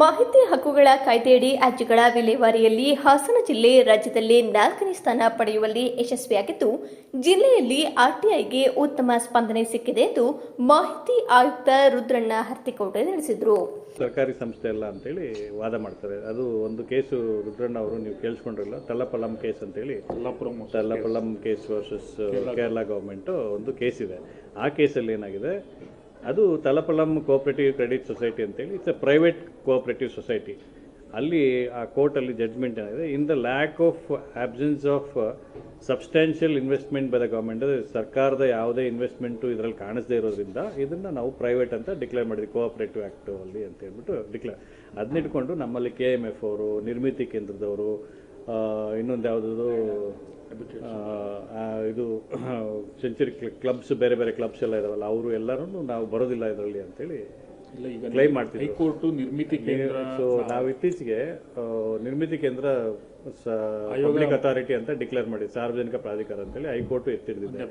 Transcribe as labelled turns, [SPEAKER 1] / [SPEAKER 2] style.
[SPEAKER 1] ಮಾಹಿತಿ ಹಕ್ಕುಗಳ ಕಾಯ್ದೆಯಡಿ ಅರ್ಜಿಗಳ ವಿಲೇವಾರಿಯಲ್ಲಿ ಹಾಸನ ಜಿಲ್ಲೆ ರಾಜ್ಯದಲ್ಲಿ ನಾಲ್ಕನೇ ಸ್ಥಾನ ಪಡೆಯುವಲ್ಲಿ ಯಶಸ್ವಿಯಾಗಿದ್ದು ಜಿಲ್ಲೆಯಲ್ಲಿ ಆರ್ಟಿಐಗೆ ಉತ್ತಮ ಸ್ಪಂದನೆ ಸಿಕ್ಕಿದೆ ಎಂದು ಮಾಹಿತಿ ಆಯುಕ್ತ ರುದ್ರಣ್ಣ ಹರ್ತಿಕೋಟೆ ತಿಳಿಸಿದರು.
[SPEAKER 2] ಸರ್ಕಾರಿ ಸಂಸ್ಥೆ ಅಲ್ಲ ಅಂತೇಳಿ ವಾದ ಮಾಡ್ತಾರೆ. ಅದು ಒಂದು ಕೇಸು ರುದ್ರಣ್ಣ ಅವರು ನೀವು ಕೇಳಿಸ್ಕೊಂಡಿರಲ್ಲ ತಲ್ಲಪಲ್ಲಂ ಕೇಸ್ ಅಂತೇಳಿ. Thalappalam case. Versus Kerala government ಒಂದು ಕೇಸ್ ಇದೆ ಆ ಕೇಸಲ್ಲಿ ಏನಾಗಿದೆ? ಅದು ತಲಪಲಂ ಕೋಆಪರೇಟಿವ್ ಕ್ರೆಡಿಟ್ ಸೊಸೈಟಿ ಅಂತೇಳಿ it's a private cooperative society ಅಲ್ಲಿ ಆ ಕೋರ್ಟಲ್ಲಿ ಜಡ್ಜ್ಮೆಂಟ್ ಏನಾಗಿದೆ in the lack of absence of substantial investment by the government ಸರ್ಕಾರದ ಯಾವುದೇ ಇನ್ವೆಸ್ಟ್ಮೆಂಟು ಇದರಲ್ಲಿ ಕಾಣಿಸದೇ ಇರೋದ್ರಿಂದ ಇದನ್ನು ನಾವು ಪ್ರೈವೇಟ್ ಅಂತ ಡಿಕ್ಲೇರ್ ಮಾಡಿದ್ವಿ ಕೋಆಪರೇಟಿವ್ ಆ್ಯಕ್ಟು ಅಲ್ಲಿ ಅಂತ ಹೇಳ್ಬಿಟ್ಟು ಡಿಕ್ಲೇರ್ ಅದನ್ನ ಇಟ್ಕೊಂಡು ನಮ್ಮಲ್ಲಿ ಕೆ ಎಂ ಎಫ್ ಅವರು, ನಿರ್ಮಿತಿ ಕೇಂದ್ರದವರು ಇನ್ನೊಂದು ಯಾವುದಾದ್ರು ಇದು ಸೆಂಚುರಿ ಕ್ಲಬ್ಸ್ ಬೇರೆ ಬೇರೆ ಕ್ಲಬ್ಸ್ ಎಲ್ಲ ಇದಾವಲ್ಲ ಅವರು ಎಲ್ಲರೂ ನಾವು ಬರೋದಿಲ್ಲ ಇದರಲ್ಲಿ ಅಂತೇಳಿ ಕ್ಲೈಮ್ ಮಾಡ್ತೀವಿ
[SPEAKER 3] ಹೈಕೋರ್ಟ್ ನಿರ್ಮಿತಿ ಕೇಂದ್ರ
[SPEAKER 2] ಸೊ ನಾವು ಇತ್ತೀಚೆಗೆ ನಿರ್ಮಿತಿ ಕೇಂದ್ರ ಪಬ್ಲಿಕ್ ಅಥಾರಿಟಿ ಅಂತ ಡಿಕ್ಲೇರ್ ಮಾಡಿ ಸಾರ್ವಜನಿಕ ಪ್ರಾಧಿಕಾರ ಅಂತೇಳಿ ಹೈಕೋರ್ಟ್ ಎತ್ತಿಡಿದೆ